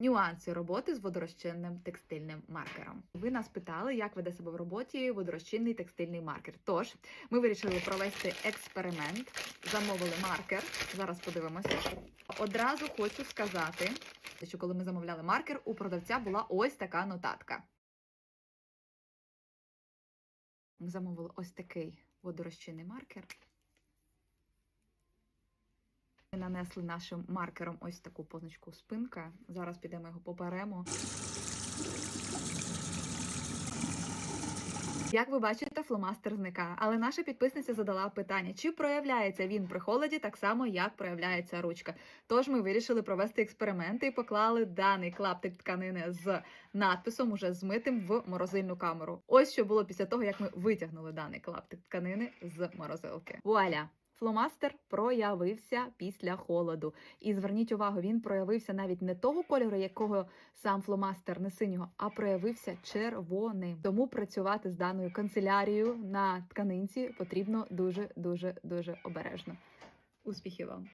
Нюанси роботи з водорозчинним текстильним маркером. Ви нас питали, як веде себе в роботі водорозчинний текстильний маркер. Тож ми вирішили провести експеримент, замовили маркер. Зараз подивимося. Одразу хочу сказати, що коли ми замовляли маркер, у продавця була ось така нотатка. Ми замовили ось такий водорозчинний маркер. Нанесли нашим маркером ось таку позначку спинка. Зараз підемо його поберемо. Як ви бачите, фломастер зникає, але наша підписниця задала питання, чи проявляється він при холоді так само, як проявляється ручка. Тож ми вирішили провести експерименти і поклали даний клаптик тканини з надписом, уже змитим в морозильну камеру. Ось що було після того, як ми витягнули даний клаптик тканини з морозилки. Вуаля! Фломастер проявився після холоду. І зверніть увагу, він проявився навіть не того кольору, якого сам фломастер не синього, а проявився червоним. Тому працювати з даною канцелярією на тканинці потрібно дуже дуже дуже обережно. Успіхів вам!